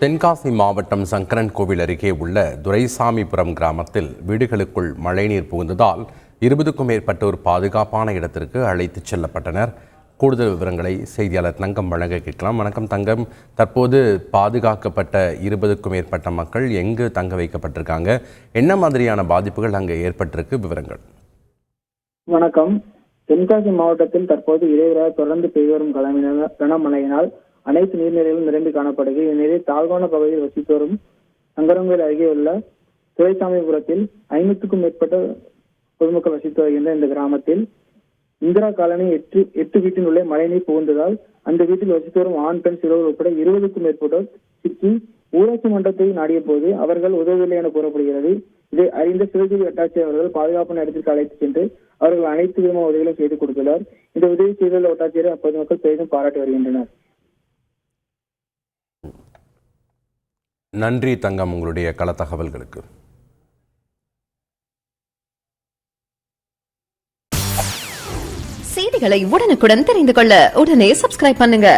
தென்காசி மாவட்டம் சங்கரன் கோவில் அருகே உள்ள துரைசாமிபுரம் கிராமத்தில் வீடுகளுக்குள் மழைநீர் புகுந்ததால் இருபதுக்கும் மேற்பட்டோர் பாதுகாப்பான இடத்திற்கு அழைத்துச் செல்லப்பட்டனர். கூடுதல் விவரங்களை செய்தியாளர் தங்கம் வழங்க கேட்கலாம். வணக்கம் தங்கம். தற்போது பாதுகாக்கப்பட்ட இருபதுக்கும் மேற்பட்ட மக்கள் எங்கு தங்க வைக்கப்பட்டிருக்காங்க? என்ன மாதிரியான பாதிப்புகள் அங்கே ஏற்பட்டிருக்கு? விவரங்கள். வணக்கம். தென்காசி மாவட்டத்தில் தற்போது இடைவெளியாக தொடர்ந்து பெய்து வரும் கனமழையினால் அனைத்து நீர்நிலைகளும் நிரம்பி காணப்படுகிறது. இந்நிலையில் தாழ்வான பகுதியில் வசித்தோரும் சங்கரங்கோயில் அருகே உள்ள துரைசாமிபுரத்தில் ஐநூற்றுக்கும் மேற்பட்ட பொதுமக்கள் வசித்து வருகின்ற இந்த கிராமத்தில் இந்திரா காலனி எட்டு எட்டு வீட்டின் உள்ளே மழைநீர் புகுந்ததால் அந்த வீட்டில் வசித்து வரும் ஆண் பெண் சிறுவர் உட்பட இருபதுக்கும் மேற்பட்டோர் சிக்கி ஊராட்சி மன்றத்தை நாடிய போது அவர்கள் உதவவில்லை என கூறப்படுகிறது. இதை அறிந்த சிவகிரி வட்டாட்சியர் அவர்கள் பாதுகாப்பான நேரத்திற்கு அழைத்து சென்று அவர்கள் அனைத்து விதமான உதவிகளும் செய்து கொடுத்துள்ளார் இந்த உதவி செய்துள்ள வட்டாட்சியரை அப்பொதுமக்கள் பெரிதும் பாராட்டி வருகின்றனர். நன்றி தங்கம் உங்களுடைய கள தகவல்களுக்கு. செய்திகளை உடனுக்குடன் தெரிந்து கொள்ள உடனே சப்ஸ்கிரைப் பண்ணுங்க.